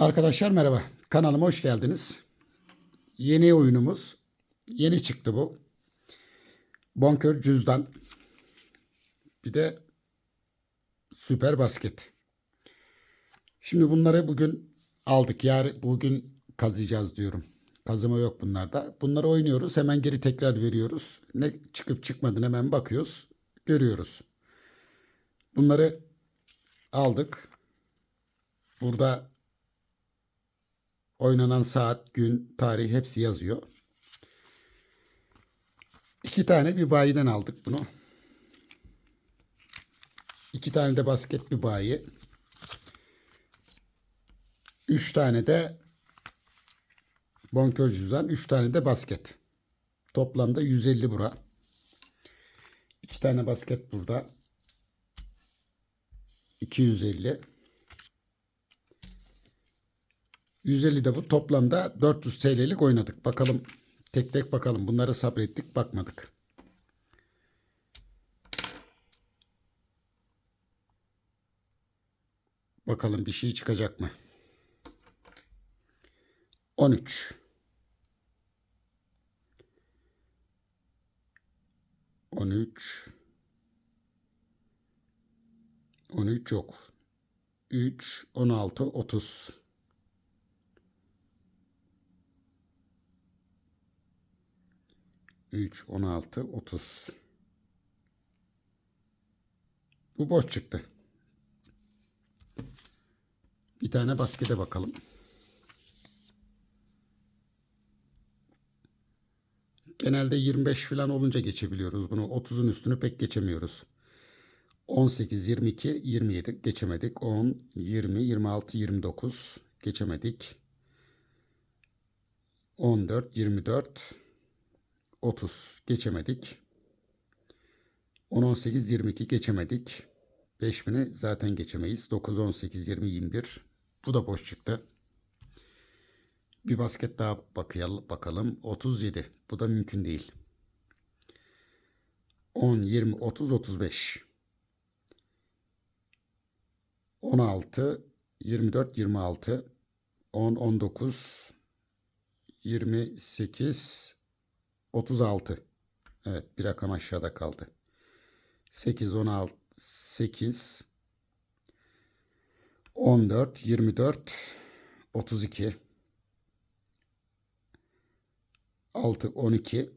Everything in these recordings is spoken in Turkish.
Arkadaşlar merhaba. Kanalıma hoş geldiniz. Yeni oyunumuz. Yeni çıktı bu. Bonkör cüzdan. Bir de süper basket. Şimdi bunları bugün aldık. Yarın bugün kazıyacağız diyorum. Kazıma yok bunlarda. Bunları oynuyoruz. Hemen geri tekrar veriyoruz. Ne çıkıp çıkmadığını hemen bakıyoruz. Görüyoruz. Bunları aldık. Burada Oynanan saat, gün, tarih hepsi yazıyor. İki tane bir bayiden aldık bunu. İki tane de basket bir bayi. Üç tane de bonkör cüzdan. Üç tane de basket. Toplamda 150 bura. İki tane basket burada. 250. 150 de bu. Toplamda 400 TL'lik oynadık. Bakalım tek tek bakalım. Bunları sabrettik bakmadık. Bakalım bir şey çıkacak mı? 13 13 13 yok. 3 16 30 3, 16, 30. Bu boş çıktı. Bir tane baskete bakalım. Genelde 25 falan olunca geçebiliyoruz bunu. 30'un üstünü pek geçemiyoruz. 18, 22, 27 geçemedik. 10, 20, 26, 29 geçemedik. 14, 24, 30 geçemedik. 10, 18, 22 geçemedik. 5000'i zaten geçemeyiz. 9, 18, 20, 21. Bu da boş çıktı. Bir basket daha bakayım, bakalım. 37. Bu da mümkün değil. 10, 20, 30, 35. 16, 24, 26. 10, 19, 28, 36. Evet bir rakam aşağıda kaldı. 8, 16, 8, 14, 24, 32, 6, 12,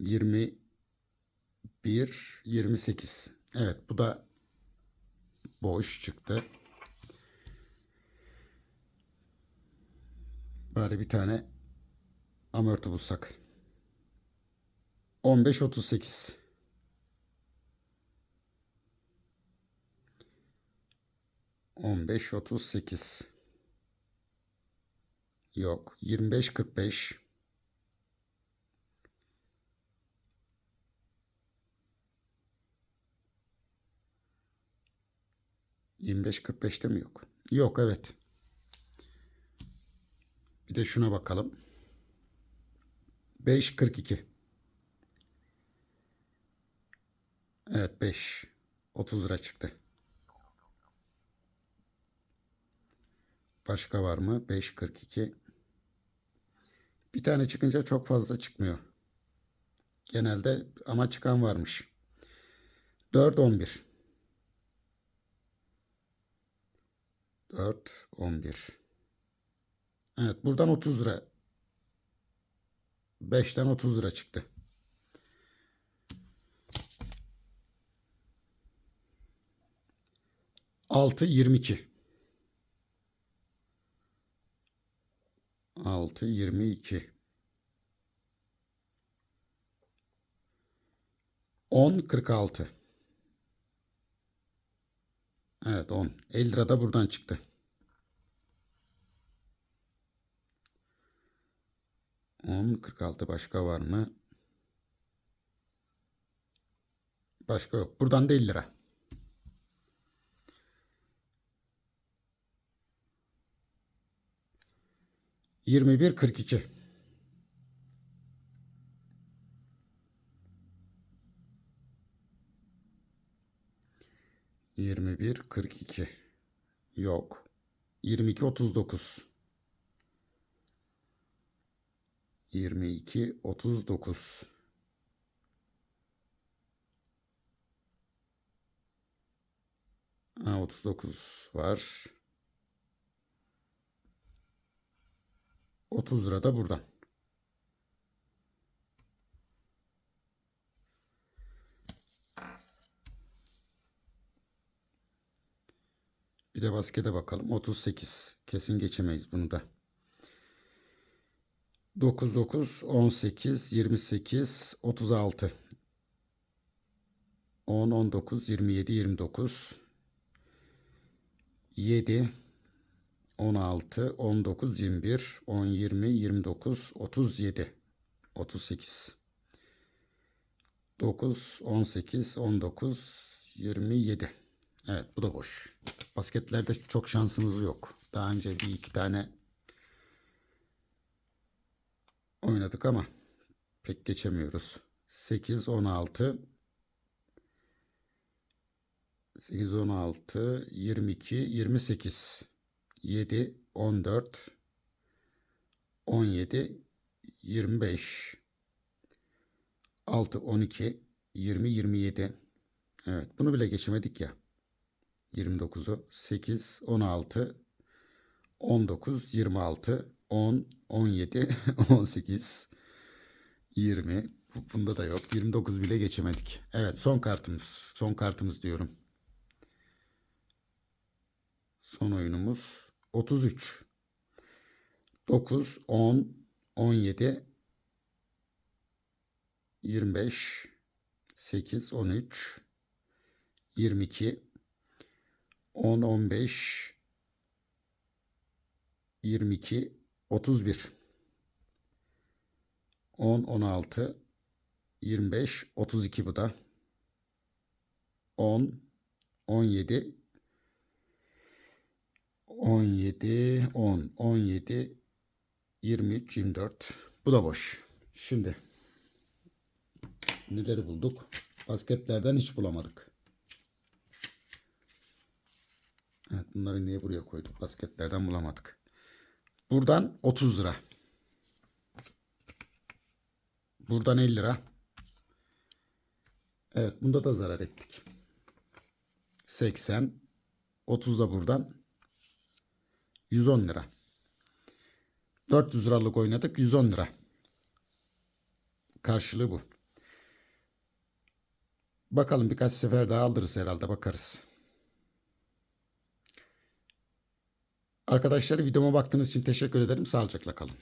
21, 28. Evet bu da boş çıktı. Bari bir tane amorti bulsak. 15 38 15 38 Yok 25 45 25 45'te mi yok? Yok evet. Bir de şuna bakalım. 5 Evet 5. 30 lira çıktı. Başka var mı? 5.42. Bir tane çıkınca çok fazla çıkmıyor. Genelde ama çıkan varmış. 4 11. 4 11. Evet buradan 30 lira. 5'ten 30 lira çıktı. 6 22 6 22 10 46 Evet 10. 50 lira da buradan çıktı. On kırk altı başka var mı? Başka yok. Buradan da 50 lira. 21 42 21 42 yok. 22 39 22 39 Ha, 39 var. 30 lira da buradan. Bir de baskete bakalım. 38. Kesin geçemeyiz bunu da. 9 9 18 28 36 10 19 27 29 7 16 19 21 10 20 29 37 38 9 18 19 27 Evet bu da boş. Basketlerde çok şansınız yok. Daha önce bir iki tane oynadık ama pek geçemiyoruz. 8 16 8 16 22 28 7 14 17 25 6 12 20 27 Evet bunu bile geçemedik ya. 29'u 8 16 19 26 10 17 18 20 Bu- bunda da yok 29 bile geçemedik. Evet son kartımız son kartımız diyorum. Son oyunumuz 33 9 10 17 25 8 13 22 10 15 22 31 10 16 25 32 bu da. 10 17 17 10 17 23 24 bu da boş. Şimdi neleri bulduk? Basketlerden hiç bulamadık. Evet bunları niye buraya koyduk? Basketlerden bulamadık. Buradan 30 lira. Buradan 50 lira. Evet bunda da zarar ettik. 80. 30 da buradan. 110 lira. 400 liralık oynadık. 110 lira. Karşılığı bu. Bakalım birkaç sefer daha alırız herhalde bakarız. Arkadaşlar videoma baktığınız için teşekkür ederim. Sağlıcakla kalın.